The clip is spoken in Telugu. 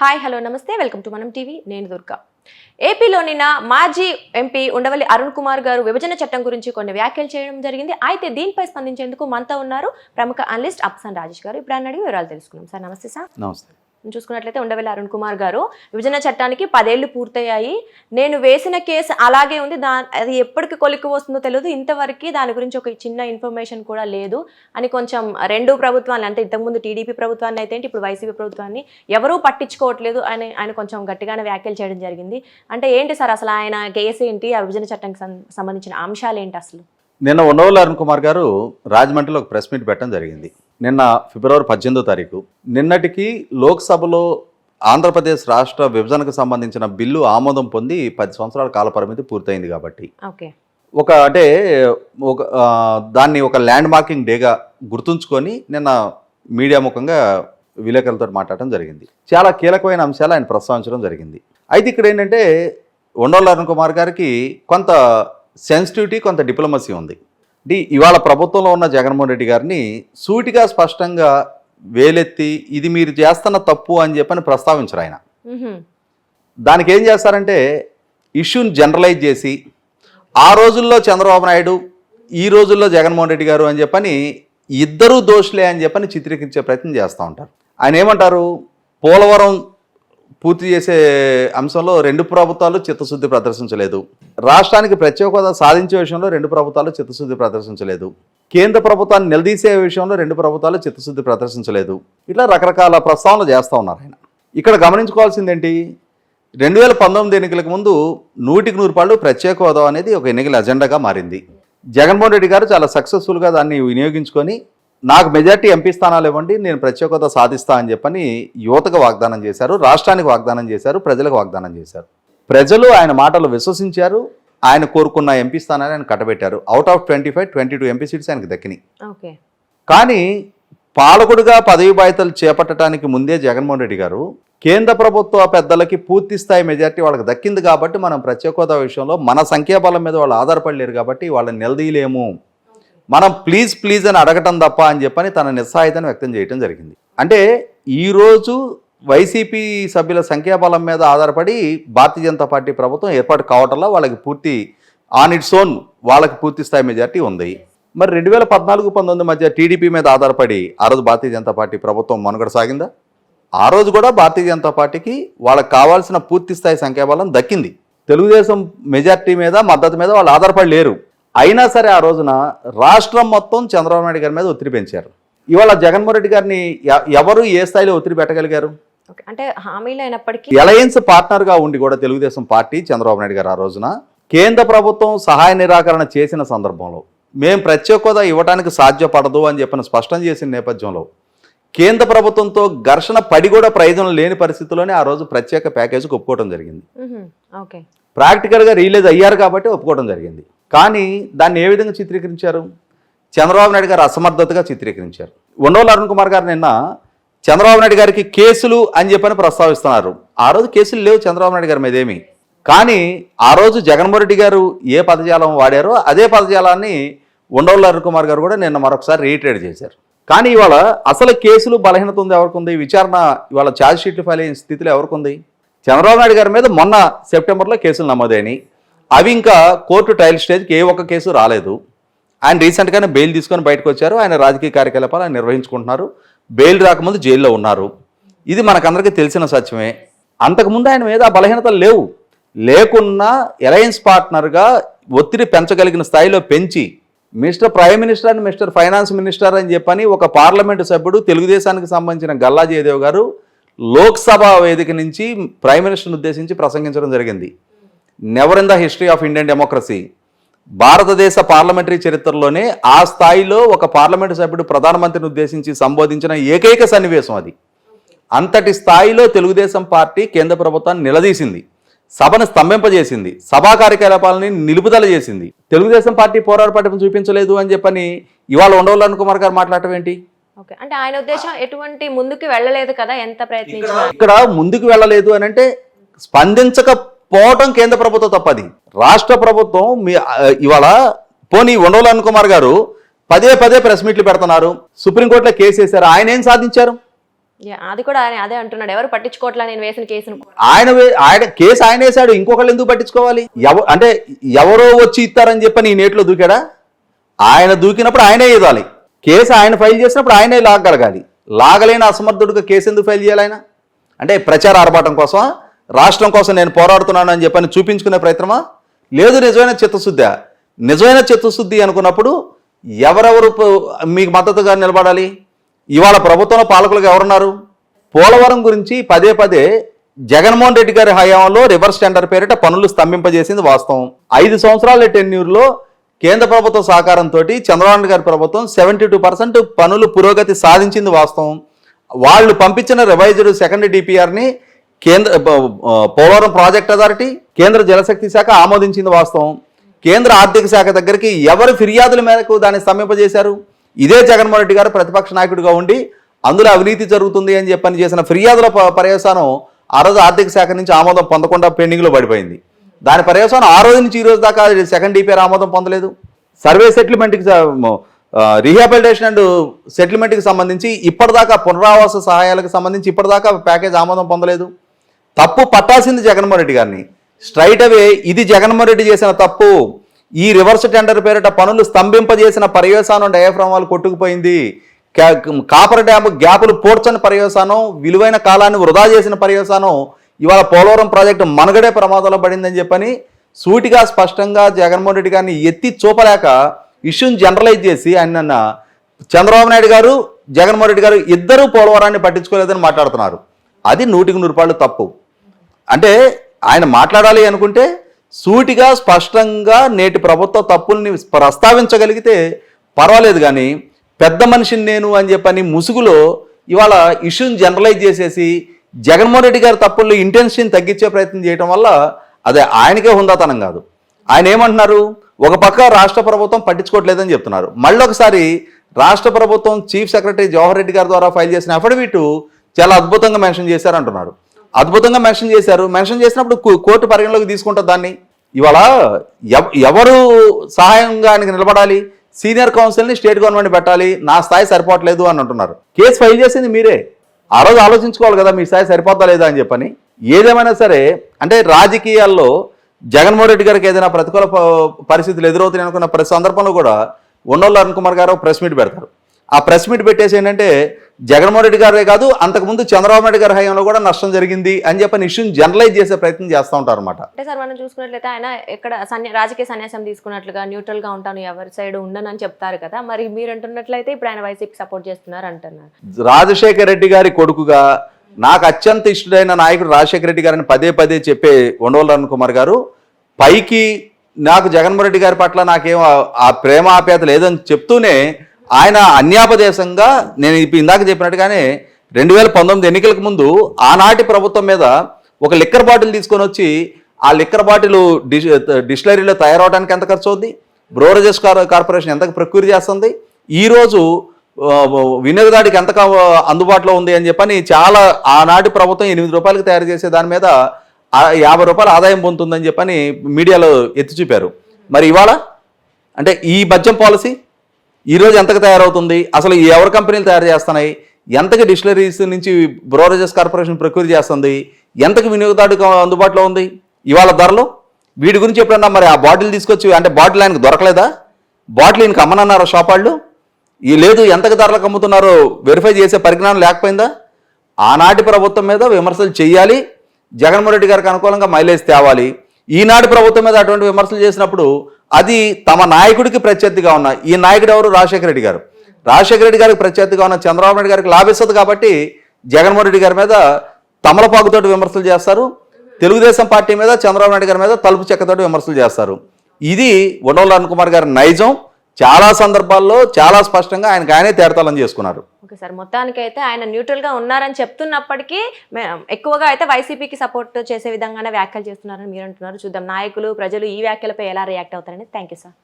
హాయ్ హలో నమస్తే. Welcome to Manam TV. నేను దుర్గా. ఏపీలోనిన మాజీ ఎంపీ ఉండవల్లి అరుణ్ కుమార్ గారు విభజన చట్టం గురించి కొన్ని వ్యాఖ్యలు చేయడం జరిగింది. అయితే దీనిపై స్పందించేందుకు మనతో ఉన్నారు ప్రముఖ అనలిస్ట్ అప్సన్ రాజేష్ గారు. ఇప్పుడు అన్నడి వివరాలు తెలుసుకున్నాం. సార్ నమస్తే సార్. నమస్తే. చూసుకున్నట్లయితే ఉండవల్లి అరుణ్ కుమార్ గారు విభజన చట్టానికి పదేళ్ళు పూర్తయ్యాయి. నేను వేసిన కేసు అలాగే ఉంది. దా అది ఎప్పటికి కొలిక్కి వస్తుందో తెలియదు ఇంతవరకు దాని గురించి ఒక చిన్న ఇన్ఫర్మేషన్ కూడా లేదు అని కొంచెం రెండు ప్రభుత్వాలు అంటే ఇంతకుముందు టీడీపీ ప్రభుత్వాన్ని అయితే ఏంటి, ఇప్పుడు వైసీపీ ప్రభుత్వాన్ని ఎవరూ పట్టించుకోవట్లేదు అని ఆయన కొంచెం గట్టిగానే వ్యాఖ్యలు చేయడం జరిగింది. అంటే ఏంటి సార్ అసలు ఆయన కేసు ఏంటి ఆ విభజన చట్టానికి సంబంధించిన అంశాలు ఏంటి అసలు? నిన్న ఉన్నవల్లి అరుణ్ కుమార్ గారు రాజమండ్రిలో ఒక ప్రెస్ మీట్ పెట్టడం జరిగింది. నిన్న ఫిబ్రవరి పద్దెనిమిదో తారీఖు. నిన్నటికి లోక్సభలో ఆంధ్రప్రదేశ్ రాష్ట్ర విభజనకు సంబంధించిన బిల్లు ఆమోదం పొంది పది సంవత్సరాల కాల పరిమితి పూర్తయింది కాబట్టి. ఓకే. ఒక అంటే ఒక దాన్ని ఒక ల్యాండ్ మార్కింగ్ డేగా గుర్తుంచుకొని నిన్న మీడియా ముఖంగా విలేకరులతో మాట్లాడటం జరిగింది. చాలా కీలకమైన అంశాలు ఆయన ప్రస్తావించడం జరిగింది. అయితే ఇక్కడ ఏంటంటే ఉండవల్లి అరుణ్ కుమార్ గారికి కొంత సెన్సిటివిటీ కొంత డిప్లొమసీ ఉంది. డి ఇవాళ ప్రభుత్వంలో ఉన్న జగన్మోహన్ రెడ్డి గారిని సూటిగా స్పష్టంగా వేలెత్తి ఇది మీరు చేస్తున్న తప్పు అని చెప్పని ప్రస్తావించరు ఆయన. దానికి ఏం చేస్తారంటే ఇష్యూని జనరలైజ్ చేసి ఆ రోజుల్లో చంద్రబాబు నాయుడు ఈ రోజుల్లో జగన్మోహన్ రెడ్డి గారు అని చెప్పని ఇద్దరూ దోషులే అని చెప్పని చిత్రీకరించే ప్రయత్నం చేస్తూ ఉంటారు. ఆయన ఏమంటారు? పోలవరం పూర్తి చేసే అంశంలో రెండు ప్రభుత్వాలు చిత్తశుద్ధి ప్రదర్శించలేదు. రాష్ట్రానికి ప్రత్యేక హోదా సాధించే విషయంలో రెండు ప్రభుత్వాలు చిత్తశుద్ధి ప్రదర్శించలేదు. కేంద్ర ప్రభుత్వాన్ని నిలదీసే విషయంలో రెండు ప్రభుత్వాలు చిత్తశుద్ధి ప్రదర్శించలేదు. ఇట్లా రకరకాల ప్రస్తావనలు చేస్తూ ఉన్నారు ఆయన. ఇక్కడ గమనించుకోవాల్సిందేంటి? రెండు వేల పంతొమ్మిది ఎన్నికలకు ముందు నూటికి నూరు పాళ్ళు ప్రత్యేక హోదా అనేది ఒక ఎన్నికల అజెండాగా మారింది. జగన్మోహన్ రెడ్డి గారు చాలా సక్సెస్ఫుల్గా దాన్ని వినియోగించుకొని నాకు మెజార్టీ ఎంపీ స్థానాలు ఇవ్వండి నేను ప్రత్యేక హోదా సాధిస్తా అని చెప్పని యువతకు వాగ్దానం చేశారు రాష్ట్రానికి వాగ్దానం చేశారు ప్రజలకు వాగ్దానం చేశారు. ప్రజలు ఆయన మాటలు విశ్వసించారు ఆయన కోరుకున్న ఎంపీ స్థానాన్ని ఆయన కట్టబెట్టారు. Out of twenty five twenty two MP seats ఆయనకు దక్కినాయి. ఓకే. కానీ పాలకుడుగా పదవి బాధ్యతలు చేపట్టడానికి ముందే జగన్మోహన్ రెడ్డి గారు కేంద్ర ప్రభుత్వ పెద్దలకి పూర్తి స్థాయి మెజార్టీ వాళ్ళకి దక్కింది కాబట్టి మనం ప్రత్యేక హోదా విషయంలో మన సంఖ్యాబలం మీద వాళ్ళు ఆధారపడలేరు కాబట్టి వాళ్ళని నిలదీయలేము. మనం ప్లీజ్ ప్లీజ్ అని అడగటం తప్ప అని చెప్పని తన నిస్సాయితను వ్యక్తం చేయడం జరిగింది. అంటే ఈరోజు వైసీపీ సభ్యుల సంఖ్యాబలం మీద ఆధారపడి భారతీయ జనతా పార్టీ ప్రభుత్వం ఏర్పాటు కావటంలో వాళ్ళకి పూర్తి ఆన్ ఇట్స్ ఓన్ వాళ్ళకి పూర్తి స్థాయి మెజార్టీ ఉంది. మరి రెండు వేల పద్నాలుగు పంతొమ్మిది మధ్య టీడీపీ మీద ఆధారపడి ఆ రోజు భారతీయ జనతా పార్టీ ప్రభుత్వం మనుగడ సాగిందా? ఆ రోజు కూడా భారతీయ జనతా పార్టీకి వాళ్ళకి కావాల్సిన పూర్తి స్థాయి సంఖ్యాబలం దక్కింది. తెలుగుదేశం మెజార్టీ మీద మద్దతు మీద వాళ్ళు ఆధారపడి లేరు అయినా సరే ఆ రోజున రాష్ట్రం మొత్తం చంద్రబాబు నాయుడు గారి మీద ఒత్తిడి పెంచారు. ఇవాళ జగన్మోహన్ రెడ్డి గారిని ఎవరు ఏ స్థాయిలో ఒత్తిడి పెట్టగలిగారు? అంటే హామీలు అయినప్పటికీ అలయన్స్ పార్ట్నర్గా ఉండి కూడా తెలుగుదేశం పార్టీ చంద్రబాబు నాయుడు గారు ఆ రోజున కేంద్ర ప్రభుత్వం సహాయ నిరాకరణ చేసిన సందర్భంలో మేము ప్రత్యేక హోదా ఇవ్వడానికి సాధ్యపడదు అని చెప్పిన స్పష్టం చేసిన నేపథ్యంలో కేంద్ర ప్రభుత్వంతో ఘర్షణ పడి కూడా ప్రయోజనం లేని పరిస్థితుల్లోనే ఆ రోజు ప్రత్యేక ప్యాకేజీకి ఒప్పుకోవడం జరిగింది. ప్రాక్టికల్గా రిలీజ్ అయ్యారు కాబట్టి ఒప్పుకోవడం జరిగింది. కానీ దాన్ని ఏ విధంగా చిత్రీకరించారు? చంద్రబాబు నాయుడు గారు అసమర్థతగా చిత్రీకరించారు. ఉండవల్లి అరుణ్ కుమార్ గారు నిన్న చంద్రబాబు నాయుడు గారికి కేసులు అని చెప్పని ప్రస్తావిస్తున్నారు. ఆ రోజు కేసులు లేవు చంద్రబాబు నాయుడు గారి మీదేమి కానీ ఆ రోజు జగన్మోహన్ రెడ్డి గారు ఏ పదజాలం వాడారో అదే పదజాలాన్ని ఉండవల్లి అరుణ్ కుమార్ గారు కూడా నిన్న మరొకసారి రీట్రేడ్ చేశారు. కానీ ఇవాళ అసలు కేసులు బలహీనత ఉంది ఎవరికి ఉంది విచారణ ఇవాళ ఛార్జ్ షీట్లు ఫైల్ అయిన స్థితిలో ఎవరికి ఉంది చంద్రబాబు నాయుడు గారి మీద మొన్న సెప్టెంబర్లో కేసులు నమోదైనాయి. అవి ఇంకా కోర్టు ట్రయల్ స్టేజ్కి ఏ ఒక్క కేసు రాలేదు. ఆయన రీసెంట్గానే బెయిల్ తీసుకొని బయటకు వచ్చారు. ఆయన రాజకీయ కార్యకలాపాలు ఆయన నిర్వహించుకుంటున్నారు. బెయిల్ రాకముందు జైల్లో ఉన్నారు. ఇది మనకందరికీ తెలిసిన సత్యమే. అంతకుముందు ఆయన మీద బలహీనతలు లేవు. లేకున్నా ఎలయన్స్ పార్ట్నర్గా ఒత్తిడి పెంచగలిగిన స్థాయిలో పెంచి మిస్టర్ ప్రైమ్ మినిస్టర్ అని మిస్టర్ ఫైనాన్స్ మినిస్టర్ అని చెప్పని ఒక పార్లమెంటు సభ్యుడు తెలుగుదేశానికి సంబంధించిన గల్లా జయదేవ్ గారు లోక్సభ వేదిక నుంచి ప్రైమ్ మినిస్టర్ని ఉద్దేశించి ప్రసంగించడం జరిగింది. Never in the history of Indian democracy భారతదేశ పార్లమెంటరీ చరిత్రలోనే ఆ స్థాయిలో ఒక పార్లమెంటు సభ్యుడు ప్రధానమంత్రిని ఉద్దేశించి సంబోధించిన ఏకైక సన్నివేశం అది. అంతటి స్థాయిలో తెలుగుదేశం పార్టీ కేంద్ర ప్రభుత్వాన్ని నిలదీసింది. సభను స్తంభింపజేసింది. సభా కార్యకలాపాలని నిలుపుదల చేసింది. తెలుగుదేశం పార్టీ పోరాట పట్టింపు చూపించలేదు అని చెప్పని ఇవాళ ఉండవల్లి అరుణ్ కుమార్ గారు మాట్లాడటం ఏంటి? అంటే ఆయన ఉద్దేశం ఎటువంటి ముందుకు వెళ్ళలేదు కదా ఎంత ఇక్కడ ముందుకు వెళ్ళలేదు అని అంటే స్పందించకపోవటం కేంద్ర ప్రభుత్వం తప్పది. రాష్ట్ర ప్రభుత్వం మీ ఇవాళ పోనీ ఉండవల్లి అరుణ్ కుమార్ గారు పదే పదే ప్రెస్ మీట్లు పెడుతున్నారు. సుప్రీంకోర్టులో కేసు వేశారు. ఆయన ఏం సాధించారు? అది కూడా ఆయన అదే అంటున్నాడు. ఎవరు పట్టించుకోవట్లా నేను వేసిన కేసును ఆయన ఆయన కేసు ఆయన వేశాడు. ఇంకొకళ్ళు ఎందుకు పట్టించుకోవాలి? ఎవ అంటే ఎవరో వచ్చి ఇస్తారని చెప్పని ఈ నేట్లో దూకాడా? ఆయన దూకినప్పుడు ఆయనే ఇవ్వాలి కేసు ఆయన ఫైల్ చేసినప్పుడు ఆయనే లాగగలగాలి. లాగలేని అసమర్థుడిగా కేసు ఎందుకు ఫైల్ చేయాలి ఆయన? అంటే ప్రచార ఆర్భాటం కోసం రాష్ట్రం కోసం నేను పోరాడుతున్నాను అని చెప్పని చూపించుకునే ప్రయత్నమా? లేదు నిజమైన చిత్తశుద్ధి. నిజమైన చిత్తశుద్ధి అనుకున్నప్పుడు ఎవరెవరు మీకు మద్దతుగా నిలబడాలి? ఇవాళ ప్రభుత్వంలో పాలకులకు ఎవరున్నారు? పోలవరం గురించి పదే పదే జగన్మోహన్ రెడ్డి గారి హయాంలో రివర్స్ టెండర్ పేరిట పనులు స్తంభింపజేసింది వాస్తవం. ఐదు సంవత్సరాల టెన్యూర్లో కేంద్ర ప్రభుత్వ సహకారంతో చంద్రబాబు గారి ప్రభుత్వం సెవెంటీ టూ పర్సెంట్ పనులు పురోగతి సాధించింది వాస్తవం. వాళ్ళు పంపించిన రివైజ్డ్ సెకండ్ డిపిఆర్ని కేంద్ర పోలవరం ప్రాజెక్ట్ అథారిటీ కేంద్ర జలశక్తి శాఖ ఆమోదించింది వాస్తవం. కేంద్ర ఆర్థిక శాఖ దగ్గరికి ఎవరు ఫిర్యాదుల మేరకు దాన్ని స్తంభింపజేశారు? ఇదే జగన్మోహన్ రెడ్డి గారు ప్రతిపక్ష నాయకుడిగా ఉండి అందులో అవినీతి జరుగుతుంది అని చెప్పని చేసిన ఫిర్యాదుల పర్యవసానం ఆ రోజు ఆర్థిక శాఖ నుంచి ఆమోదం పొందకుండా పెండింగ్లో పడిపోయింది. దాని పర్యవసానం ఆ రోజు నుంచి ఈ రోజు దాకా సెకండ్ డిపిఆర్ ఆమోదం పొందలేదు. సర్వే సెటిల్మెంట్కి రీహాబిలిటేషన్ అండ్ సెటిల్మెంట్కి సంబంధించి ఇప్పటిదాకా పునరావాస సహాయాలకు సంబంధించి ఇప్పటిదాకా ప్యాకేజ్ ఆమోదం పొందలేదు. తప్పు పట్టాల్సింది జగన్మోహన్ రెడ్డి గారిని. స్ట్రైట్ అవే ఇది జగన్మోహన్ రెడ్డి చేసిన తప్పు. ఈ రివర్స్ టెండర్ పేరిట పనులు స్తంభింపజేసిన పర్యవసానం డయాఫ్రామ్ కొట్టుకుపోయింది. కాపర్ డ్యామ్ గ్యాపులు పోడ్చని పర్యవసానం విలువైన కాలాన్ని వృధా చేసిన పర్యవసానం ఇవాళ పోలవరం ప్రాజెక్టు మనగడే ప్రమాదంలో పడిందని చెప్పని సూటిగా స్పష్టంగా జగన్మోహన్ రెడ్డి గారిని ఎత్తి చూపలేక ఇష్యూని జనరలైజ్ చేసి ఆయన చంద్రబాబు నాయుడు గారు జగన్మోహన్ రెడ్డి గారు ఇద్దరూ పోలవరాన్ని పట్టించుకోలేదని మాట్లాడుతున్నారు. అది నూటికి నూరు రూపాయలు తప్పు. అంటే ఆయన మాట్లాడాలి అనుకుంటే సూటిగా స్పష్టంగా నేటి ప్రభుత్వ తప్పుల్ని ప్రస్తావించగలిగితే పర్వాలేదు కానీ పెద్ద మనిషిని నేను అని చెప్పని ముసుగులో ఇవాళ ఇష్యూని జనరలైజ్ చేసేసి జగన్మోహన్ రెడ్డి గారి తప్పుల్లో ఇంటెన్షన్ తగ్గించే ప్రయత్నం చేయడం వల్ల అదే ఆయనకే హుందాతనం కాదు. ఆయన ఏమంటున్నారు? ఒక పక్క రాష్ట్ర ప్రభుత్వం పట్టించుకోవట్లేదని చెప్తున్నారు. మళ్ళీ ఒకసారి రాష్ట్ర ప్రభుత్వం చీఫ్ సెక్రటరీ జవహర్ రెడ్డి గారి ద్వారా ఫైల్ చేసిన అఫిడవిట్ చాలా అద్భుతంగా మెన్షన్ చేశారంటున్నారు. అద్భుతంగా మెన్షన్ చేశారు. మెన్షన్ చేసినప్పుడు కోర్టు పరిగణలోకి తీసుకుంటుంది దాన్ని. ఇవాళ ఎవరు సహాయంగా ఆయనకి నిలబడాలి? సీనియర్ కౌన్సిల్ని స్టేట్ గవర్నమెంట్ పెట్టాలి. నా స్థాయి సరిపోవట్లేదు అని అంటున్నారు. కేసు ఫైల్ చేసింది మీరే. ఆ రోజు ఆలోచించుకోవాలి కదా మీ స్థాయి సరిపోతా లేదా అని చెప్పని. ఏదేమైనా సరే అంటే రాజకీయాల్లో జగన్మోహన్ రెడ్డి గారికి ఏదైనా ప్రతికూల ప- పరిస్థితులు ఎదురవుతాయి అనుకున్న ప్రతి సందర్భంలో కూడా ఉండోళ్ళు అరుణ్ కుమార్ గారు ప్రెస్ మీట్ పెడతారు. ఆ ప్రెస్ మీట్ పెట్టేసి ఏంటంటే జగన్మోహన్ రెడ్డి గారే కాదు అంతకుముందు చంద్రబాబు నాయుడు గారి హయాంలో కూడా నష్టం జరిగింది అని చెప్పని ఇష్యూని జనరలైజ్ చేసే ప్రయత్నం చేస్తూ ఉంటారు అనమాట అంటే సార్ మనం చూసుకున్నట్లయితే ఆయన ఎక్కడ సన్య రాజకీయ సన్యాసం తీసుకున్నట్లుగా న్యూట్రల్గా ఉంటాను ఎవరి సైడ్ ఉండనని చెప్తారు కదా. మరి మీరు అంటున్నట్లయితే ఇప్పుడు ఆయన వైసీపీ సపోర్ట్ చేస్తున్నారు అంటున్నారు. రాజశేఖర రెడ్డి గారి కొడుకుగా నాకు అత్యంత ఇష్టమైన నాయకుడు రాజశేఖర రెడ్డి గారిని పదే పదే చెప్పే ఉండవల్ కుమార్ గారు పైకి నాకు జగన్మోహన్ రెడ్డి గారి పట్ల నాకేం ఆ- ప్రేమ ఆప్యాయత లేదని చెప్తూనే ఆయన అన్యాపదేశంగా నేను ఇప్పుడు ఇందాక చెప్పినట్టుగానే రెండు వేల పంతొమ్మిది ఎన్నికలకు ముందు ఆనాటి ప్రభుత్వం మీద ఒక లిక్కర్ బాటిల్ తీసుకొని వచ్చి ఆ లిక్కర్ బాటిల్ డిష్ డిస్టిలరీలో తయారవడానికి ఎంత ఖర్చు అవుద్ది బ్రోరేజెస్ కార్ కార్పొరేషన్ ఎంత ప్రక్రియ చేస్తుంది? ఈరోజు వినియోగదారుడికి వినియోగదాడికి ఎంత అందుబాటులో ఉంది అని చెప్పని చాలా ఆనాటి ప్రభుత్వం ఎనిమిది రూపాయలకు తయారు చేసే దాని మీద యాభై రూపాయల ఆదాయం పొందుతుందని చెప్పని మీడియాలో ఎత్తి చూపారు. మరి ఇవాళ? అంటే ఈ మద్యం పాలసీ ఈరోజు ఎంతకు తయారవుతుంది? అసలు ఎవరి కంపెనీలు తయారు చేస్తున్నాయి? ఎంతకి డిస్టిలరీస్ నుంచి బ్రోరేజెస్ కార్పొరేషన్ ప్రక్రియ చేస్తుంది? ఎంతకి వినియోగదారుడికి అందుబాటులో ఉంది? ఇవాళ ధరలు? వీటి గురించి ఎప్పుడన్నా మరి ఆ బాటిల్ తీసుకొచ్చి అంటే బాటిల్ ఆయనకు దొరకలేదా? బాటిల్ ఈయనకి అమ్మనన్నారా షాప్ వాళ్ళు ఈ లేదు ఎంతకు ధరలకు అమ్ముతున్నారో వెరిఫై చేసే పరిజ్ఞానం లేకపోయిందా? ఆనాటి ప్రభుత్వం మీద విమర్శలు చేయాలి జగన్మోహన్ రెడ్డి గారికి అనుకూలంగా మైలేజ్ తేవాలి. ఈనాటి ప్రభుత్వం మీద అటువంటి విమర్శలు చేసినప్పుడు అది తమ నాయకుడికి ప్రత్యర్థిగా ఉన్న ఈ నాయకుడు ఎవరు? రాజశేఖర రెడ్డి గారు. రాజశేఖర రెడ్డి గారికి ప్రత్యర్థిగా ఉన్న చంద్రబాబు నాయుడు గారికి లాభిస్తుంది కాబట్టి జగన్మోహన్ రెడ్డి గారి మీద తమలపాకుతోటి విమర్శలు చేస్తారు. తెలుగుదేశం పార్టీ మీద చంద్రబాబు నాయుడు గారి మీద తలుపు చెక్కతోటి విమర్శలు చేస్తారు. ఇది ఉండవల్ అరుణ్ కుమార్ గారి నైజం. చాలా సందర్భాల్లో చాలా స్పష్టంగా ఆయనకు ఆయనే తేడతాలని చేసుకున్నారు. Okay sir. మొత్తానికి అయితే ఆయన న్యూట్రల్గా ఉన్నారని చెప్తున్నప్పటికీ ఎక్కువగా అయితే వైసీపీకి సపోర్ట్ చేసే విధంగానే వ్యాఖ్యలు చేస్తున్నారని మీరు అంటున్నారు. చూద్దాం నాయకులు ప్రజలు ఈ వ్యాఖ్యలపై ఎలా రియాక్ట్ అవుతారని. Thank you sir.